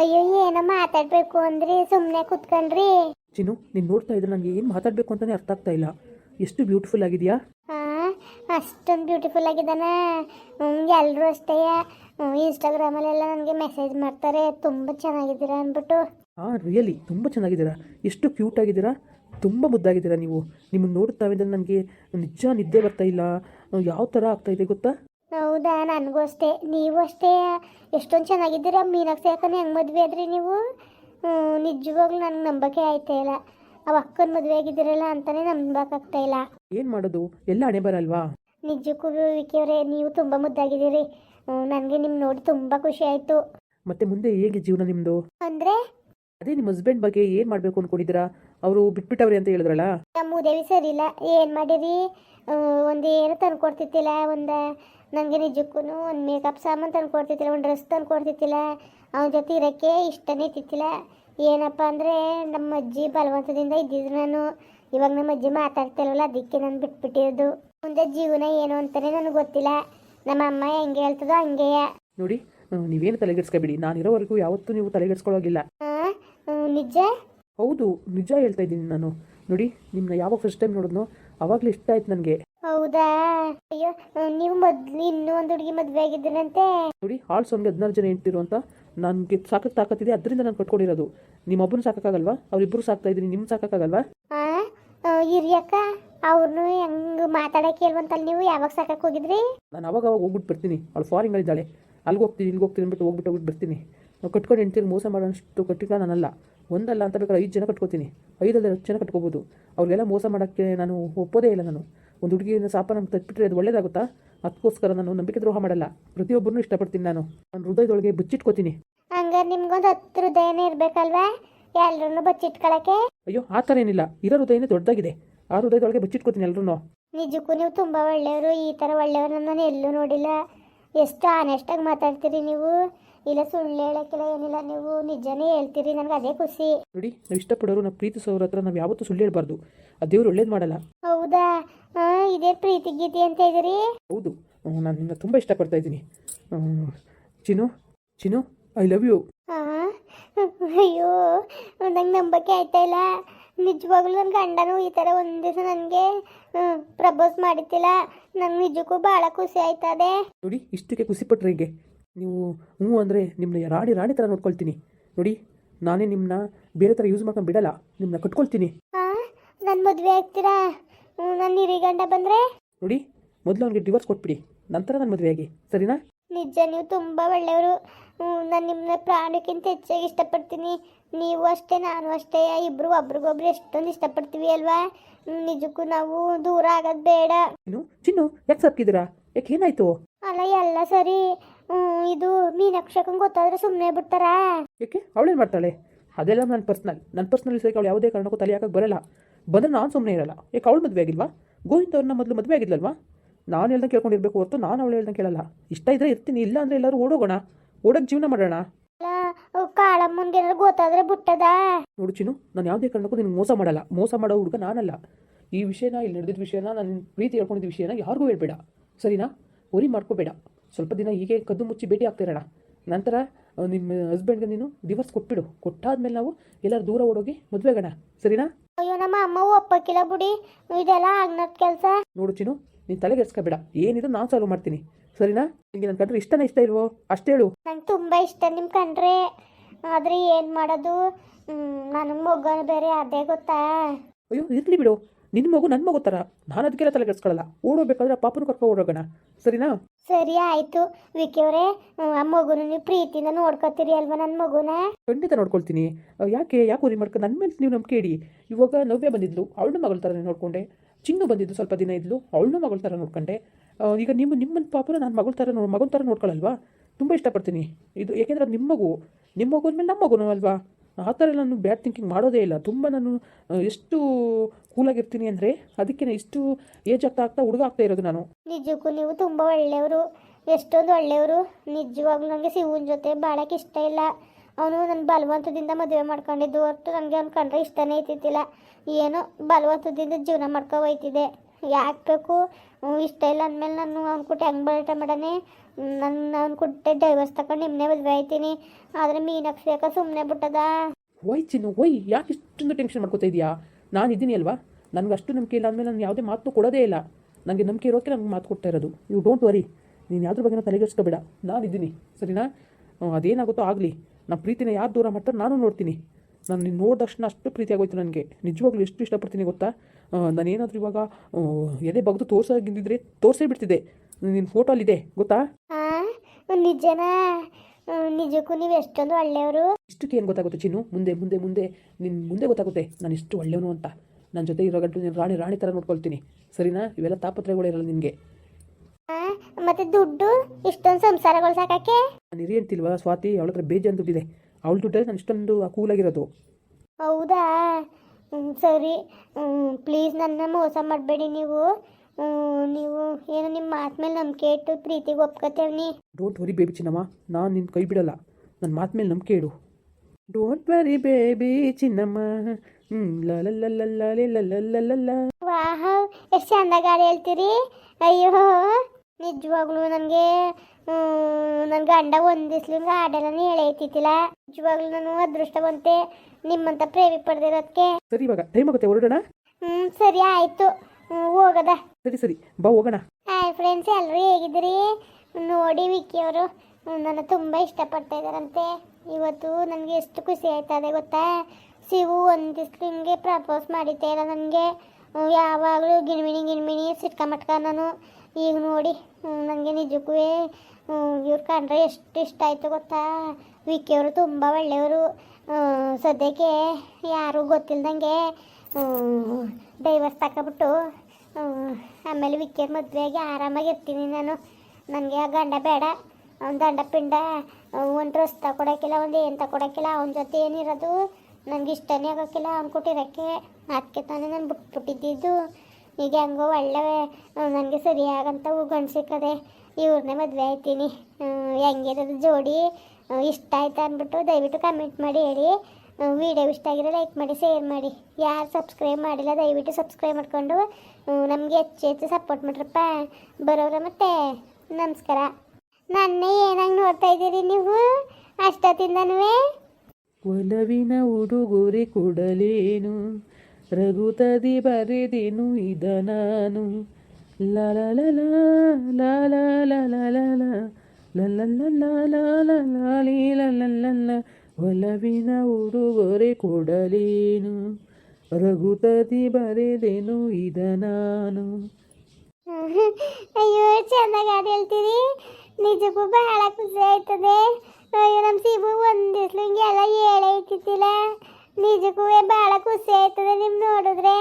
ಅಯ್ಯೋ ಏನೋ ಮಾತಾಡ್ಬೇಕು ಅಂದ್ರಿ ಸುಮ್ಮನೆ ಕುತ್ಕೊಂಡ್ರಿ. ಚಿನ್ನು ನೀನು ನೋಡ್ತಾ ಇದ್ರೆ ನನಗೆ ಏನು ಮಾತಾಡಬೇಕು ಅಂತಾನೆ ಅರ್ಥ ಆಗ್ತಾ ಇಲ್ಲ. ಎಷ್ಟು ಬ್ಯೂಟಿಫುಲ್ ಆಗಿದ್ಯಾ? ಹಾ ಅಷ್ಟೊಂದು ಬ್ಯೂಟಿಫುಲ್ ಆಗಿದ್ದಾನ. ಎಲ್ಲರೂ ಅಷ್ಟೇ. ಇನ್ಸ್ಟಾಗ್ರಾಮಲ್ಲೆಲ್ಲ ನನಗೆ ಮೆಸೇಜ್ ಮಾಡ್ತಾರೆ ತುಂಬ ಚೆನ್ನಾಗಿದ್ದೀರಾ ಅಂದ್ಬಿಟ್ಟು. ಹಾಂ ರಿಯಲಿ ತುಂಬ ಚೆನ್ನಾಗಿದ್ದೀರಾ? ಎಷ್ಟು ಕ್ಯೂಟ್ ಆಗಿದ್ದೀರಾ? ತುಂಬ ಮುದ್ದಾಗಿದ್ದೀರಾ ನೀವು? ನಿಮ್ಮನ್ನು ಇದ್ದಾರೆ ನನಗೆ ನಿಜ ನಿದ್ದೆ ಬರ್ತಾ ಇಲ್ಲ. ಯಾವ ಥರ ಆಗ್ತಾ ಇದೆ ಗೊತ್ತಾ? ಹೌದಾ? ನನಗೂ ಅಷ್ಟೇ. ನೀವು ಅಷ್ಟೇ ಎಷ್ಟೊಂದು ಚೆನ್ನಾಗಿದ್ದೀರ? ಮೀನಾಕ್ಷಿ ಯಾಕಂದ್ರೆ ಹೆಂಗೆ ಮದುವೆ ಆದ್ರಿ ನೀವು? ನಿಜವಾಗ್ಲೂ ನನಗೆ ನಂಬಕ್ಕೆ ಆಯ್ತಾ ಇಲ್ಲ. ಅವ ಅಕ್ಕನ ಮದುವೆ ಆಗಿದ್ದೀರಲ್ಲ ಅಂತಾನೆ ನಂಬಕ್ಕಾಗ್ತಾ ಇಲ್ಲ. ಏನು ಮಾಡೋದು? ಎಲ್ಲ ಹಣೆ ಬರಲ್ವಾ? ನಿಜಕ್ಕೂ ವಿಕಿಯವರೇ ನೀವು ತುಂಬ ಮುದ್ದಾಗಿದ್ದೀರಿ. ನನಗೆ ನಿಮ್ಮ ನೋಡಿ ತುಂಬ ಖುಷಿ ಆಯಿತು. ಮತ್ತೆ ಮುಂದೆ ಹೇಗೆ ಜೀವನ ನಿಮ್ಮದು ಅಂದರೆ ಅದೇ ನಿಮ್ಮ ಹಸ್ಬೆಂಡ್ ಬಗ್ಗೆ ಏನು ಮಾಡಬೇಕು ಅಂದ್ಕೊಂಡಿದ್ದೀರಾ ಅವರು ಬಿಟ್ಬಿಟ್ಟವ್ರೆ ಅಂತ ಹೇಳಿದ್ರಲ್ಲ? ನಮ್ಮ ದೇವಿ ಸರಿ ಇಲ್ಲ. ಏನು ಮಾಡಿರಿ? ಒಂದು ಏನು ತಂದು ಕೊಡ್ತಿತ್ತಿಲ್ಲ. ಒಂದ ನನಗೆ ನಿಜಕ್ಕೂ ಒಂದು ಮೇಕಪ್ ಸಾಮಾನು ತಂದು ಕೊಡ್ತಿತ್ತಿಲ್ಲ. ಒಂದು ಡ್ರೆಸ್ ತಂದು ಕೊಡ್ತಿತ್ತಿಲ್ಲ. ಅವನ ಜೊತೆ ಇರಕ್ಕೆ ಇಷ್ಟನೇ ತಿತ್ತಿಲ್ಲ ಏನಪ್ಪ ಅಂದ್ರೆ ನಮ್ಮ ಅಜ್ಜಿ ಬಲವಂತದಿಂದ ಇದ್ದಿದ್ರು ನಾನು. ಇವಾಗ ನಮ್ಮ ಅಜ್ಜಿ ಮಾತಾಡ್ತಿರಲ್ಲ ಅದಕ್ಕೆ ನಾನು ಬಿಟ್ಬಿಟ್ಟಿರೋದು. ಮುಂದೆ ಜೀವನ ಏನು ಅಂತಾನೆ ನನಗೆ ಗೊತ್ತಿಲ್ಲ. ನಮ್ಮ ಅಮ್ಮ ಹೆಂಗೆ ಹೇಳ್ತದೋ ಹಂಗೆಯ. ನೋಡಿ ನೀವೇನು ತಲೆಗೆಡ್ಸ್ಕೊಬೇಡಿ. ನಾನಿರೋವರೆಗೂ ಯಾವತ್ತೂ ನೀವು ತಲೆಗೆಡ್ಸ್ಕೊಳ್ಳೋಗಿಲ್ಲ. ನಿಜ? ಹೌದು ನಿಜ ಹೇಳ್ತಾ ಇದ್ದೀನಿ ನಾನು. ನೋಡಿ ನಿಮ್ಮನ್ನ ಯಾವಾಗ ಫಸ್ಟ್ ಟೈಮ್ ನೋಡಿದ್ನೋ ಅವಾಗಲೇ ಇಷ್ಟ ಆಯ್ತು ನನಗೆ. ಹೌದಾ? ಅಯ್ಯೋ ನೀವು ಮೊದ್ಲು ಇನ್ನೂ ಒಂದು ಹುಡುಗಿ ಮದುವೆ ಆಗಿದ್ದೀರಂತೆ? ನೋಡಿ ಹಾಲ್ ಸೊನ್ಗೆ ಹದಿನಾರು ಜನ ಹೆಂಡ್ತಿರು ಅಂತ ನನಗೆ ಸಾಕಕ್ಕೆ ತಾಕತ್ತಿದೆ ಅದರಿಂದ ನಾನು ಕಟ್ಕೊಂಡಿರೋದು. ನಿಮ್ಮೊಬ್ಬನ ಸಾಕಾಗಲ್ವಾ ಅವರಿಬ್ಬರು ಸಾಕ್ತಾ ಇದ್ದೀನಿ ನಿಮ್ಮ ಸಾಕಾಗಲ್ವಾ ಆ ಹಿರಿಯಕ್ಕ ಅವ್ರನ್ನು ಹೆಂಗ್ ಮಾತಾಡಕ್ಕೆ ಹೇಳ್ವಂತಲ್ಲಿ ನೀವು ಯಾವಾಗ ಸಾಕಕ್ಕೆ ಹೋಗಿದ್ರಿ? ನಾನು ಅವಾಗ ಅವಾಗ ಹೋಗ್ಬಿಟ್ಟು ಬರ್ತೀನಿ ಅವಳು ಫಾರಿನ್ಗಳಿದ್ದಾಳೆ ಅಲ್ಲಿಗೆ ಹೋಗ್ತೀನಿ ಇಲ್ಲಿಗೆ ಹೋಗ್ತೀನಿ ಅಂದ್ಬಿಟ್ಟು ಹೋಗ್ಬಿಟ್ಟು ಹೋಗ್ಬಿಟ್ಟು ಬರ್ತೀನಿ. ನಾವು ಕಟ್ಕೊಂಡು ಹೆಂಡ್ತಿರು ಮೋಸ ಮಾಡೋಷ್ಟು ಕಟ್ಟಿಲ್ಲ ನಾನಲ್ಲ. ಒಂದಲ್ಲ ಅಂತ ಬೇಕಾದ್ರೆ ಐದು ಜನ ಕಟ್ಕೋತೀನಿ. ಐದಲ್ಲ ಹತ್ತು ಜನ ಕಟ್ಕೋಬೋದು. ಅವ್ರಿಗೆಲ್ಲ ಮೋಸ ಮಾಡೋಕ್ಕೆ ನಾನು ಒಪ್ಪೋದೇ ಇಲ್ಲ ನಾನು. ಒಂದು ಹುಡುಗಿಯನ್ನು ಸಾಪ ನಮ್ಗೆ ತಟ್ಬಿಟ್ರೆ ಅದು ಒಳ್ಳೇದಾಗುತ್ತಾ? ಅದಕ್ಕೋಸ್ಕರ ನಾನು ನಂಬಿಕೆ ದ್ರೋಹ ಮಾಡಲ್ಲ. ಪ್ರತಿಯೊಬ್ಬರನ್ನು ಇಷ್ಟಪಡ್ತೀನಿ ನಾನು. ನನ್ನ ಹೃದಯದೊಳಗೆ ಬಚ್ಚಿಟ್ಕೋತೀನಿ. ಹಂಗಾರೆ ನಿಮ್ಗೊಂದು ಹತ್ತು ಹೃದಯನೇ ಇರಬೇಕಲ್ವಾ? ಎಲ್ಲರನ್ನು ಬಚ್ಚಿಟ್ಕೊಳಕ್ಕೆ? ಅಯ್ಯೋ ಆ ಥರ ಏನಿಲ್ಲ. ಇರೋ ಹೃದಯನೇ ದೊಡ್ಡದಾಗಿದೆ. ಆ ಹೃದಯದೊಳಗೆ ಬಚ್ಚಿಟ್ಕೋತೀನಿ ಎಲ್ಲರೂ ನಿಜಕ್ಕೂ ನೀವು ತುಂಬ ಒಳ್ಳೆಯವರು. ಈ ಥರ ಒಳ್ಳೆಯವ್ರನ್ನ ನಾನು ಎಲ್ಲೂ ನೋಡಿಲ್ಲ. ಎಷ್ಟು ಆನೆಸ್ಟಾಗಿ ಮಾತಾಡ್ತೀರಿ ನೀವು? ಇಲ್ಲ ಸುಳ್ಳು ಹೇಳಕ್ಕಿಲ್ಲ ಏನಿಲ್ಲ ನೀವು ನಿಜನೇ ಹೇಳ್ತೀರಿ ನನಗೆ ಅದೇ ಖುಷಿ. ನೋಡಿ ನಾವು ಇಷ್ಟಪಡೋರು ನಾವು ಪ್ರೀತಿಸೋರ ಹತ್ರ ನಾವು ಯಾವತ್ತೂ ಸುಳ್ಳು ಹೇಳ್ಬಾರ್ದು. ಆ ದೇವ್ರು ಒಳ್ಳೇದು ಮಾಡಲ್ಲ. ಹೌದಾ? ಹಾ ಇದೇ ಪ್ರೀತಿ ಗೀತಿ ಅಂತ ಇದ್ದೀರಿ? ಹೌದು. ನಾನು ನಿನ್ನ ತುಂಬ ಇಷ್ಟಪಡ್ತಾ ಇದ್ದೀನಿ. Chinu Chinu I love you. ಅಯ್ಯೋ ನಂಗೆ ನಂಬಕ್ಕೆ ಆಯ್ತಾ ಇಲ್ಲ? ನಿಜವಾಗ್ಲೂ ನನ್ನ ಗಂಡನು ಈ ಥರ ಒಂದು ದಿವಸ ನನಗೆ ಪ್ರಪೋಸ್ ಮಾಡಿತ್ತಿಲ್ಲ ನಂಗೆ ನಿಜಕ್ಕೂ ಭಾಳ ಖುಷಿ ಆಯ್ತದೆ. ನೋಡಿ ಇಷ್ಟಕ್ಕೆ ಖುಷಿಪಟ್ರೆ ಹೇಗೆ. ನೀವು ಹ್ಞೂ ಅಂದರೆ ನಿಮ್ಮನ್ನ ರಾಡಿ ರಾಣಿ ಥರ ನೋಡ್ಕೊಳ್ತೀನಿ. ನೋಡಿ ನಾನೇ ನಿಮ್ಮನ್ನ ಬೇರೆ ಥರ ಯೂಸ್ ಮಾಡ್ಕೊಂಡು ಬಿಡಲ್ಲ ನಿಮ್ಮನ್ನ ಕಟ್ಕೊಳ್ತೀನಿ. ನನ್ನ ಮದುವೆ ಆಗ್ತೀರಾ? ನನ್ನ ಹಿರಿ ಗಂಡ ಬಂದರೆ? ನೋಡಿ ಮೊದಲು ಅವ್ನಿಗೆ ಡಿವೋರ್ಸ್ ಕೊಟ್ಬಿಡಿ ನಂತರ ನನ್ನ ಮದುವೆ ಆಗಿ ಸರಿನಾ? ನಿಜ ನೀವು ತುಂಬ ಒಳ್ಳೆಯವರು. ನಾನು ನಿಮ್ಮನ್ನ ಪ್ರಾಣಕ್ಕಿಂತ ಹೆಚ್ಚಾಗಿ ಇಷ್ಟಪಡ್ತೀನಿ. ನೀವು ಅಷ್ಟೇ ನಾನು ಅಷ್ಟೇ ಇಬ್ಬರು ಒಬ್ರಿಗೊಬ್ರು ಎಷ್ಟೊಂದು ಇಷ್ಟಪಡ್ತೀವಿ ಅಲ್ವಾ? ನಿಜಕ್ಕೂ ನಾವು ದೂರ ಆಗೋದು ಬೇಡ. ಚಿನ್ನು ಚಿನ್ನು ಯಾಕೆ ಸರ್ಕಿದ್ದೀರಾ ಯಾಕೆ ಏನಾಯ್ತು? ಅಲ್ಲ ಎಲ್ಲ ಸರಿ. ಇದು ಮೀನಾಕ್ಷಕಂಗೆ ಗೊತ್ತಾದ್ರೆ ಸುಮ್ಮನೆ ಬಿಡ್ತಾರಾ? ಯಾಕೆ ಅವಳೇನು ಮಾಡ್ತಾಳೆ? ಅದೆಲ್ಲ ನನ್ನ ಪರ್ಸ್ನಲ್ ನನ್ನ ಪರ್ಸ್ನಲ್ ವಿಷಯಕ್ಕೆ ಅವಳು ಯಾವುದೇ ಕಾರಣಕ್ಕೂ ತಲೆ ಹಾಕಕ್ಕೆ ಬರಲ್ಲ. ಬಂದರೆ ನಾನು ಸುಮ್ಮನೆ ಇರಲ್ಲ. ಯಾಕೆ ಅವಳು ಮದುವೆ ಆಗಿಲ್ವಾ? ಗೋವಿಂದ ಅವ್ರನ್ನ ಮೊದಲು ಮದುವೆ ಆಗಿದ್ಲಲ್ವಾ? ನಾನು ಹೇಳ್ದಂಗೆ ಕೇಳ್ಕೊಂಡಿರ್ಬೇಕು ಹೊರತು ನಾನು ಅವಳು ಹೇಳ್ದಂಗೆ ಕೇಳಲ್ಲ. ಇಷ್ಟ ಇದ್ರೆ ಇರ್ತೀನಿ ಇಲ್ಲ ಅಂದರೆ ಎಲ್ಲರೂ ಓಡೋಗೋಣ. ಓಡೋಕೆ ಜೀವನ ಮಾಡೋಣ. ಕಾಳಮ್ಮನ್ಗೆ ಗೊತ್ತಾದ್ರೆ ಬಿಟ್ಟದ? ನೋಡು ಚಿನ್ನು ನಾನು ಯಾವುದೇ ಕಾರಣಕ್ಕೂ ನಿನ್ಗೆ ಮೋಸ ಮಾಡಲ್ಲ. ಮೋಸ ಮಾಡೋ ಹುಡುಗ ನಾನಲ್ಲ. ಈ ವಿಷಯನ ಇಲ್ಲಿ ನಡೆದಿದ್ದ ವಿಷಯನ ನಾನು ಪ್ರೀತಿ ಹೇಳ್ಕೊಂಡಿದ್ದ ವಿಷಯನ ಯಾರಿಗೂ ಹೇಳ್ಬೇಡ. ಸರಿನಾ? ವರಿ ಮಾಡ್ಕೋಬೇಡ. ಸ್ವಲ್ಪ ದಿನ ಹೀಗೆ ಕದ್ದು ಮುಚ್ಚಿ ಭೇಟಿ ಆಗ್ತಿರೋಣ ನಂತರ ನಿಮ್ಮ ಹಸ್ಬೆಂಡ್ಗೆ ನೀನು ಡಿವೋರ್ಸ್ ಕೊಟ್ಬಿಡು. ಕೊಟ್ಟಾದ್ಮೇಲೆ ನಾವು ಎಲ್ಲರೂ ದೂರ ಓಡೋಗಿ ಮದುವೆಗಣ ಸರಿನಾ? ಅಯ್ಯೋ ನಮ್ಮ ಅಮ್ಮ ಅಪ್ಪಕ್ಕಿಲ್ಲ ಬಿಡಿ. ಇದೆಲ್ಲ ಆಗ್ನದ್ ಕೆಲಸ. ನೋಡು ಚಿನ್ನು ನೀನು ತಲೆಗೆಡ್ಸ್ಕೊಬೇಡ ಏನಿದ್ರು ನಾನು ಸಾಲ್ವ್ ಮಾಡ್ತೀನಿ. ಸರಿನಾ? ನಿಮಗೆ ನನ್ನ ಕಂಡ್ರೆ ಇಷ್ಟನೇ ಇಷ್ಟ ಇಲ್ವೋ? ಅಷ್ಟೇ ಹೇಳು. ನಂಗೆ ತುಂಬ ಇಷ್ಟ ನಿಮ್ಮ ಕಂಡ್ರೆ. ಆದರೆ ಏನು ಮಾಡೋದು? ನನಗ್ ಮಗನ ಬೇರೆ ಅದೇ ಗೊತ್ತಾ? ಅಯ್ಯೋ ಇರ್ಲಿ ಬಿಡು. ನಿನ್ನ ಮಗು ನನ್ನ ಮಗು ಥರ ನಾನು ಅದಕ್ಕೆಲ್ಲ ತಲೆಗೆಡ್ಸ್ಕೊಳ್ಳಲ್ಲ ಓಡೋಬೇಕಾದ್ರೆ ಆ ಪಾಪನ ಕರ್ಕೊ ಓಡೋಗೋಣ. ಸರಿನಾ? ಸರಿ ಆಯಿತು. ವಿಕಿಯವರೇ ಆ ಮಗುನ ನೀವು ಪ್ರೀತಿಯಿಂದ ನೋಡ್ಕೊತೀರಿ ಅಲ್ವಾ ನನ್ನ ಮಗುನ? ಖಂಡಿತ ನೋಡ್ಕೊಳ್ತೀನಿ. ಅಹ್, ಯಾಕೆ ಯಾಕೆ ಉರಿ ಮಾಡ್ಕೊಂಡು ನನ್ನ ಮೇಲೆ ನೀವು ನಂಬಿಕೆ ಇಡಿ. ಇವಾಗ ನವ್ಯ ಬಂದಿದ್ಲು ಅವಳನ್ನ ಮಗಳ ಥರ ನೋಡ್ಕೊಂಡೆ. ಚಿನ್ನು ಬಂದಿದ್ದು ಸ್ವಲ್ಪ ದಿನ ಇದ್ಲು ಅವಳನ್ನ ಮಗಳ ಥರ ನೋಡ್ಕೊಂಡೆ. ಅಹ್, ಈಗ ನಿಮ್ಮ ನಿಮ್ಮ ಪಾಪನ ನಾನು ಮಗಳ ಥರ ನೋ ಮಗನ ಥರ ನೋಡ್ಕೊಳ್ಳಲ್ವಾ ತುಂಬ ಇಷ್ಟಪಡ್ತೀನಿ. ಇದು ಯಾಕೆಂದ್ರೆ ಅದು ನಿಮ್ಮ ಮಗು. ನಿಮ್ಮ ಮಗು ಅಂದಮೇಲೆ ನಮ್ಮ ಮಗುನೂ ಅಲ್ವಾ? ಆ ಥರ ನಾನು ಬ್ಯಾಡ್ ಥಿಂಕಿಂಗ್ ಮಾಡೋದೇ ಇಲ್ಲ. ತುಂಬ ನಾನು ಎಷ್ಟು ಕೂಲಾಗಿರ್ತೀನಿ ಅಂದರೆ ಅದಕ್ಕೆ ಇಷ್ಟು ಏಜ್ ಆಗ್ತಾ ಆಗ್ತಾ ಹುಡುಗ ಆಗ್ತಾ ಇರೋದು ನಾನು. ನಿಜಕ್ಕೂ ನೀವು ತುಂಬ ಒಳ್ಳೆಯವರು. ಎಷ್ಟೊಂದು ಒಳ್ಳೆಯವರು. ನಿಜವಾಗ್ಲೂ ನನಗೆ ಶಿವನ ಜೊತೆ ಬಾಳಕ್ಕೆ ಇಷ್ಟ ಇಲ್ಲ. ಅವನು ನನ್ನ ಬಲವಂತದಿಂದ ಮದುವೆ ಮಾಡ್ಕೊಂಡಿದ್ದು ಹೊರತು ನನಗೆ ಅವ್ನು ಕಂಡ್ರೆ ಇಷ್ಟನೇ ಇತ್ತಿತ್ತಿಲ್ಲ ಏನೋ ಬಲವಂತದಿಂದ ಜೀವನ ಮಾಡ್ಕೊ ಹೋಯ್ತಿದೆ ಯಾಕೆ ಬೇಕು? ಇಷ್ಟ ಇಲ್ಲ ಅಂದಮೇಲೆ ನಾನು ಅವ್ನ ಕೊಟ್ಟು ಹೆಂಗೆ ಬರಟ ಮಾಡನೆ ನನ್ನ ನಾನು ಕೊಟ್ಟೆ ಡೈವರ್ಸ್ ತಗೊಂಡು ನಿಮ್ಮನೆ ಮದುವೆ ಆಯ್ತೀನಿ. ಆದರೆ ಮೀನಾಕ್ಷಿ ಯಾಕೆ ಸುಮ್ಮನೆ ಬಿಟ್ಟದ. ಒಯ್ ಚಿನ್ನು ಒಯ್ ಯಾಕೆ ಇಷ್ಟೊಂದು ಟೆನ್ಷನ್ ಮಾಡ್ಕೋತಾ ಇದೆಯಾ? ನಾನು ಇದ್ದೀನಿ ಅಲ್ವಾ? ನನಗೆ ಅಷ್ಟು ನಂಬಿಕೆ ಇಲ್ಲ ಅಂದಮೇಲೆ ನಾನು ಯಾವುದೇ ಮಾತು ಕೊಡೋದೇ ಇಲ್ಲ. ನನಗೆ ನಂಬಿಕೆ ಇರೋಕ್ಕೆ ನನಗೆ ಮಾತು ಕೊಡ್ತಾ ಇರೋದು. ಯು ಡೋಂಟ್ ವರಿ ನೀನು ಯಾವ್ದ್ರ ಬಗ್ಗೆ ನಾನು ಇದ್ದೀನಿ. ಸರಿನಾ? ಅದೇನಾಗುತ್ತೋ ಆಗಲಿ. ನಮ್ಮ ಪ್ರೀತಿನ ಯಾರು ದೂರ ಮಾಡ್ತಾರೆ ನಾನು ನೋಡ್ತೀನಿ. ನಾನು ನಿನ್ನ ನೋಡಿದ ತಕ್ಷಣ ಅಷ್ಟು ಪ್ರೀತಿ ಆಗೋಯ್ತು ನನಗೆ. ನಿಜವಾಗ್ಲೂ ಎಷ್ಟು ಇಷ್ಟಪಡ್ತೀನಿ ಗೊತ್ತಾ? ನಾನು ನಾನೇನಾದರೂ ಇವಾಗ ಎದೆ ಬಗ್ದು ತೋರ್ಸಾಗಿದ್ದಿದ್ರೆ ತೋರಿಸೇ ಬಿಡ್ತಿದ್ದೆ. ನಿನ್ನ ಫೋಟೋ ಅಲ್ಲಿದೆ ಗೊತ್ತಾ? ನಿಜನ? ನಿಜಕ್ಕೂ ನೀವು ಎಷ್ಟೊಂದು ಒಳ್ಳೆಯವರು. ಇಷ್ಟಕ್ಕೆ ಏನು ಗೊತ್ತಾಗುತ್ತೆ ಚಿನ್ನು? ಮುಂದೆ ಮುಂದೆ ಮುಂದೆ ನಿನ್ನ ಮುಂದೆ ಗೊತ್ತಾಗುತ್ತೆ ನಾನು ಇಷ್ಟು ಒಳ್ಳೆಯವನು ಅಂತ. ನನ್ನ ಜೊತೆ ಇರೋ ಗಂಟು ನೀನು ರಾಣಿ ರಾಣಿ ಥರ ನೋಡ್ಕೊಳ್ತೀನಿ. ಸರಿನಾ? ಇವೆಲ್ಲ ತಾಪತ್ರಗಳಿರಲ್ಲ ನಿನಗೆ. ಮತ್ತೆ ದುಡ್ಡು? ಇಷ್ಟೊಂದು ಸಂಸಾರಗಳು ಸಾಕಕ್ಕೆ ನಾನು ಹಿರಿಯ ಸ್ವಾತಿ? ಅವಳ ಹತ್ರ ಬೇಜಾನ್ ದುಡ್ಡಿದೆ. ಅವಳ ದುಡ್ಡಲ್ಲಿ ಅಷ್ಟೊಂದು ಕೂಲ್ ಕೂಲಾಗಿರೋದು ಹೌದಾ? ಹ್ಮ್, ಸರಿ. ಪ್ಲೀಸ್ ನನ್ನ ಮೋಸ ಮಾಡಬೇಡಿ ನೀವು. ಹ್ಮ್, ನೀವು ಏನು ನಿಮ್ಮ ಮಾತು ಮೇಲೆ ನಂಬಿಕೆ ಇಟ್ಟು ಪ್ರೀತಿಗೆ ಒಪ್ಕೋತೇವ್ನಿ ಡೋಂಟ್ ವರಿ ಬೇಬಿ ಚಿನ್ನಮ್ಮ ನಾನು ನಿನ್ನ ಕೈ ಬಿಡಲ್ಲ. ನನ್ನ ಮಾತು ಮೇಲೆ ನಂಬಿಕೆ ಇಡು. ಡೋಂಟ್ ವರಿ ಬೇಬಿ ಚಿನ್ನಮ್ಮ. ಹ್ಞೂ ಲ ಲ ಲ ಲ ಲ ಲೇ ಲ ಲ ಲ ಲ ಲ. ವಾಹ್ ಎಷ್ಟು ಚಂದ ಗಾಡಿ ಹೇಳ್ತೀರಿ. ಅಯ್ಯೋ. ನಿಜವಾಗ್ಲೂ ನನಗೆ ನನ್ನ ಗಂಡ ಒಂದಿಸ್ಲು ಆಡಲ್ಲ ಹೇಳೈತಿತ್ತಿಲ್ಲ ನಿಜವಾಗ್ಲೂ ನಾನು ಅದೃಷ್ಟವಂತೆ ನಿಮ್ಮಂತ ಪ್ರೇಮಿ ಪಡೆದಿರೋದಕ್ಕೆ ಸರಿ ಇವಾಗ ಟೈಮ್ ಆಗುತ್ತೆ ಹೊರಡೋಣ? ಹ್ಞೂ ಸರಿ ಆಯಿತು. ಹೋಗದ. ಸರಿ ಸರಿ ಬಾ ಹೋಗೋಣ. ಹಾಯ್ ಫ್ರೆಂಡ್ಸ್ ಎಲ್ಲರೂ ಹೇಗಿದ್ರಿ ನೋಡಿ ವಿಕ್ಕಿ ಅವರು ನನ್ನ ತುಂಬ ಇಷ್ಟಪಡ್ತಾ ಇದ್ದಾರಂತೆ. ಇವತ್ತು ನನಗೆ ಎಷ್ಟು ಖುಷಿ ಆಯ್ತದೆ ಗೊತ್ತಾ? ಒಂದಿಷ್ಟು ಹಿಂಗೆ ಪ್ರಪೋಸ್ ಮಾಡಿದ್ದೆ ಇಲ್ಲ ನನಗೆ. ಯಾವಾಗಲೂ ಗಿಣ್ಮಿಣಿ ಗಿಣ್ಮಿಣಿ ಸಿಟ್ಕ ಮಟ್ಕ ನಾನು. ಈಗ ನೋಡಿ ನನಗೆ ನಿಜಕ್ಕೂ ಇವ್ರು ಕಂಡ್ರೆ ಎಷ್ಟು ಇಷ್ಟ ಆಯಿತು ಗೊತ್ತಾ? ವಿಕಿಯವರು ತುಂಬ ಒಳ್ಳೆಯವರು. ಸದ್ಯಕ್ಕೆ ಯಾರೂ ಗೊತ್ತಿಲ್ದಂಗೆ ಡೈವರ್ಸ್ ತಗೊಬಿಟ್ಟು ಆಮೇಲೆ ವಿಕ್ಕಿಯರ್ ಮದುವೆಗೆ ಆರಾಮಾಗಿ ಇರ್ತೀನಿ ನಾನು. ನನಗೆ ಆ ಗಂಡ ಬೇಡ, ಅವ್ನ ದಂಡ ಪಿಂಡ ಒಂದು ಡ್ರೆಸ್ ತಗೊಡೋಕ್ಕಿಲ್ಲ ಒಂದು ಏನು ತಗೊಡೋಕ್ಕಿಲ್ಲ ಅವನ ಜೊತೆ ಏನಿರೋದು ನನಗೆ ಇಷ್ಟನೇ ಆಗೋಕ್ಕಿಲ್ಲ, ಅವ್ನು ಕೊಟ್ಟಿರೋಕ್ಕೆ. ಅದಕ್ಕೆ ತಾನೇ ನಾನು ಬಿಟ್ಬಿಟ್ಟಿದ್ದು ಈಗ ಹೆಂಗೋ ಒಳ್ಳೆ ನನಗೆ ಸರಿಯಾಗಂತ ಗಂಡು ಸಿಕ್ಕದೆ ಇವ್ರನ್ನೇ ಮದುವೆ ಆಯ್ತೀನಿ. ಹೆಂಗಿರೋದು ಜೋಡಿ ಇಷ್ಟ ಆಯ್ತು ಅಂದ್ಬಿಟ್ಟು ದಯವಿಟ್ಟು ಕಮೆಂಟ್ ಮಾಡಿ ಹೇಳಿ. ವಿಡಿಯೋ ಇಷ್ಟ ಆಗಿರೋ ಲೈಕ್ ಮಾಡಿ ಶೇರ್ ಮಾಡಿ. ಯಾರು ಸಬ್ಸ್ಕ್ರೈಬ್ ಮಾಡಿಲ್ಲ, ದಯವಿಟ್ಟು ಸಬ್ಸ್ಕ್ರೈಬ್ ಮಾಡಿಕೊಂಡು ನಮಗೆ ಹೆಚ್ಚು ಹೆಚ್ಚು ಸಪೋರ್ಟ್ ಮಾಡ್ರಪ್ಪ. ಬರೋರ ಮತ್ತೆ, ನಮಸ್ಕಾರ. ನನ್ನೇ ಏನಾಗಿ ನೋಡ್ತಾ ಇದ್ದೀರಿ ನೀವು? ಅಷ್ಟೊತ್ತಿಂದನೂ ಒಲವಿನ ಉಡುಗೊರೆ ಕೊಡಲೇನು? ರಘುತದಿ ಬರೆದೇನು ಇದ ನಾನು ಒಲವಿನ ಉಡುಗೊರೆ ಕೊಡಲೇನು ರಘುತದಿ ಬರೆದೇನು ಇದ ನಾನು ಅಯ್ಯೋ ಚೆನ್ನಾಗಿ ಅದು ಹೇಳ್ತೀರಿ ನಿಜಕ್ಕೂ ಬಹಳ ಖುಷಿ ಆಯ್ತದೆ ಅಯ್ಯೋ ನಮ್ಮ ಸಿಬು ಒಂದಿಸ್ಲು ಹಿಂಗೆಲ್ಲ ಹೇಳೈತಿದ್ದಿಲ್ಲ ನಿಜಕ್ಕೂ ಬಹಳ ಖುಷಿ ಆಯ್ತದೆ ನಿಮ್ ನೋಡಿದ್ರೆ.